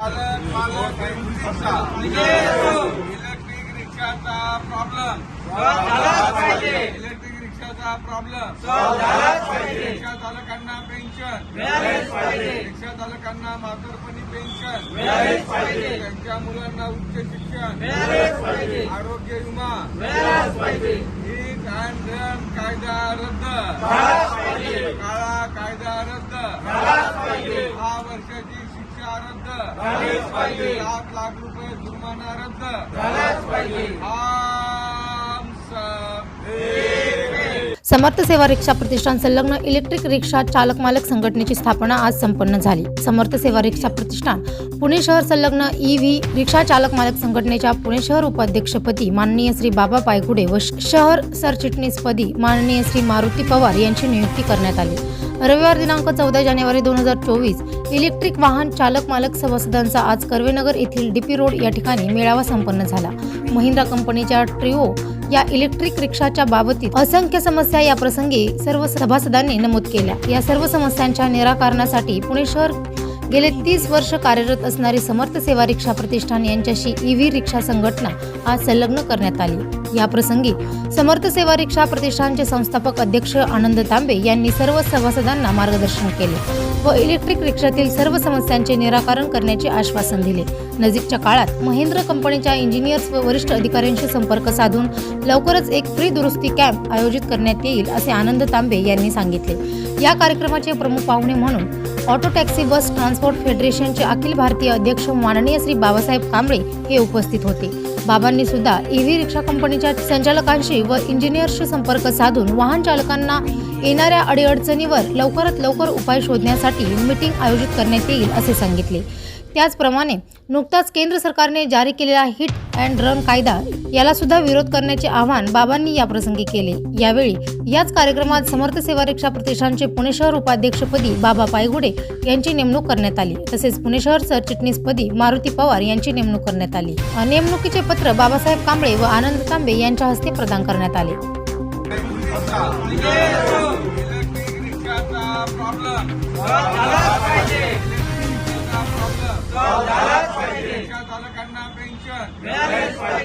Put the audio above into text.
चालक मालक rickshaw electric रिक्षाचा प्रॉब्लेम इलेक्ट्रिक रिक्षाचा प्रॉब्लेम रिक्षा चालकांना पेन्शन रिक्षा चालकांना म्हातारपणी पेन्शन त्यांच्या मुलांना उच्च शिक्षण. आरोग्य विमा हिट अँड रन कायदा रद्द काळा कायदा रद्द दहा वर्षाची शिक्षा रद्द. लाख लाख रुपये जुर्माना रद्द. एक हैं. समर्थ सेवा रिक्षा प्रतिष्ठान संलग्न इलेक्ट्रिक रिक्षा चालक मालक संघटनेची स्थापना आज संपन्न झाली. समर्थ सेवा रिक्षा प्रतिष्ठान पुणे शहर संलग्न ई व्ही रिक्षा चालक मालक संघटनेच्या पुणे शहर उपाध्यक्षपदी माननीय श्री बाबा पायगुडे व शहर सरचिटणीसपदी माननीय श्री मारुती पवार यांची नियुक्ती करण्यात आली. रविवार दिनांक चौदा जानेवारी दोन हजार चोवीस इलेक्ट्रिक वाहन चालक मालक सभासदांचा आज कर्वेनगर येथील डीपी रोड या ठिकाणी मेळावा संपन्न झाला. महिंद्रा कंपनीच्या ट्रिओ या इलेक्ट्रिक रिक्षाच्या बाबतीत असंख्य समस्या या प्रसंगी सर्व सभासदांनी नमूद केल्या. या सर्व समस्यांच्या निराकरणासाठी पुणे शहर गेले तीस वर्ष कार्यरत असणारी समर्थ सेवा रिक्षा प्रतिष्ठान यांच्याशी ईव्ही रिक्षा संघटना आज संलग्न करण्यात आली. या प्रसंगी समर्थ सेवा रिक्षा प्रतिष्ठानचे संस्थापक अध्यक्ष आनंद तांबे यांनी सर्व सभासदांना मार्गदर्शन केले व इलेक्ट्रिक रिक्षातील सर्व समस्यांचे निराकरण करण्याचे आश्वासन दिले. नजीकच्या काळात महेंद्र कंपनीच्या इंजिनियर्स व वरिष्ठ अधिकाऱ्यांशी संपर्क साधून लवकरच एक फ्री दुरुस्ती कॅम्प आयोजित करण्यात येईल असे आनंद तांबे यांनी सांगितले. या कार्यक्रमाचे प्रमुख पाहुणे म्हणून ऑटो टॅक्सी बस ट्रान्सपोर्ट फेडरेशनचे अखिल भारतीय अध्यक्ष माननीय श्री बाबासाहेब कांबळे हे उपस्थित होते. बाबांनी सुद्धा ईव्ही रिक्षा कंपनीच्या संचालकांशी व इंजिनियर्सशी संपर्क साधून वाहन चालकांना येणाऱ्या अडीअडचणीवर लवकरात लवकर उपाय शोधण्यासाठी मीटिंग आयोजित करण्यात येईल असे सांगितले. त्याचप्रमाणे नुकताच केंद्र सरकारने जारी केलेला हिट अँड रन कायदा याला सुद्धा विरोध करण्याचे आवाहन बाबांनी या प्रसंगी केले. यावेळी याच कार्यक्रमात समर्थ सेवा रिक्षा प्रतिष्ठानचे पुणे शहर उपाध्यक्षपदी बाबा पायगुडे यांची नेमणूक करण्यात आली. तसेच पुणे शहर सरचिटणीसपदी मारुती पवार यांची नेमणूक करण्यात आली. नेमणुकीचे पत्र बाबासाहेब कांबळे व आनंद तांबे यांच्या हस्ते प्रदान करण्यात आले. प्रॉब्लेम इलेक्ट्रिक रिक्षाचा प्रॉब्लेम रिक्षा चालकांना पेन्शन